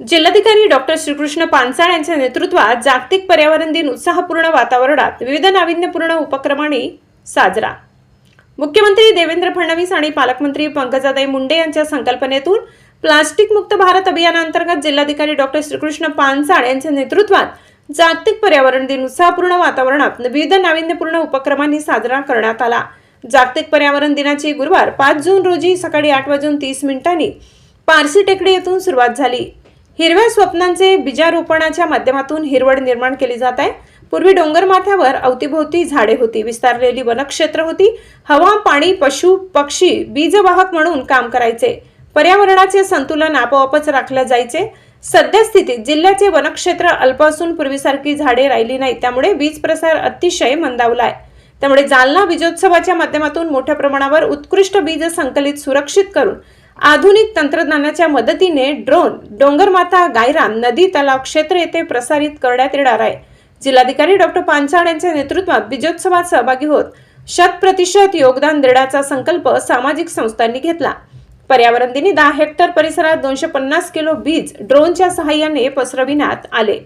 जिल्हाधिकारी डॉक्टर श्रीकृष्ण पानसाळ यांच्या नेतृत्वात जागतिक पर्यावरण दिन उत्साहपूर्ण वातावरणात विविध नाविन्यपूर्ण उपक्रमांनी साजरा. मुख्यमंत्री देवेंद्र फडणवीस आणि पालकमंत्री पंकजाताई मुंडे यांच्या संकल्पनेतून प्लास्टिक मुक्त भारत अभियानांतर्गत जिल्हाधिकारी डॉक्टर श्रीकृष्ण पानसाळ यांच्या नेतृत्वात जागतिक पर्यावरण दिन उत्साहपूर्ण वातावरणात विविध नाविन्यपूर्ण उपक्रमांनी साजरा करण्यात आला. जागतिक पर्यावरण दिनाची गुरुवार पाच जून रोजी सकाळी आठ वाजून तीस मिनिटांनी पारसी टेकडी येथून सुरुवात झाली. हिरव्या स्वप्नांचे बीजारोपणाच्या माध्यमातून हिरवळ निर्माण केली जात आहे. पूर्वी डोंगर माथ्यावर अवतीभोवती झाडे होती. विस्तारलेली वनक्षेत्र होती. हवा पाणी पशु पक्षी बीजवाहक म्हणून काम करायचे. पर्यावरणाचे संतुलन आपोआपच राखले जायचे. सध्या स्थितीत जिल्ह्याचे वनक्षेत्र अल्प असून पूर्वीसारखी झाडे राहिली नाही त्यामुळे वीज प्रसार अतिशय मंदावलाय त्यामुळे जालना बीजोत्सवाच्या माध्यमातून मोठ्या प्रमाणावर उत्कृष्ट बीज संकलित सुरक्षित करून आधुनिक तंत्रज्ञानाच्या मदतीने ड्रोन डोंगरमाथा गायरान नदी तलाव क्षेत्र येथे प्रसारित करण्यात येणार आहे. जिल्हाधिकारी डॉक्टर पानसाळ यांच्या नेतृत्वात बीजोत्सवात सहभागी होत शत प्रतिशत योगदान देण्याचा संकल्प सामाजिक संस्थांनी घेतला. पर्यावरण दिनी दहा हेक्टर परिसरात दोनशे पन्नास किलो बीज ड्रोनच्या सहाय्याने पसरविण्यात आले.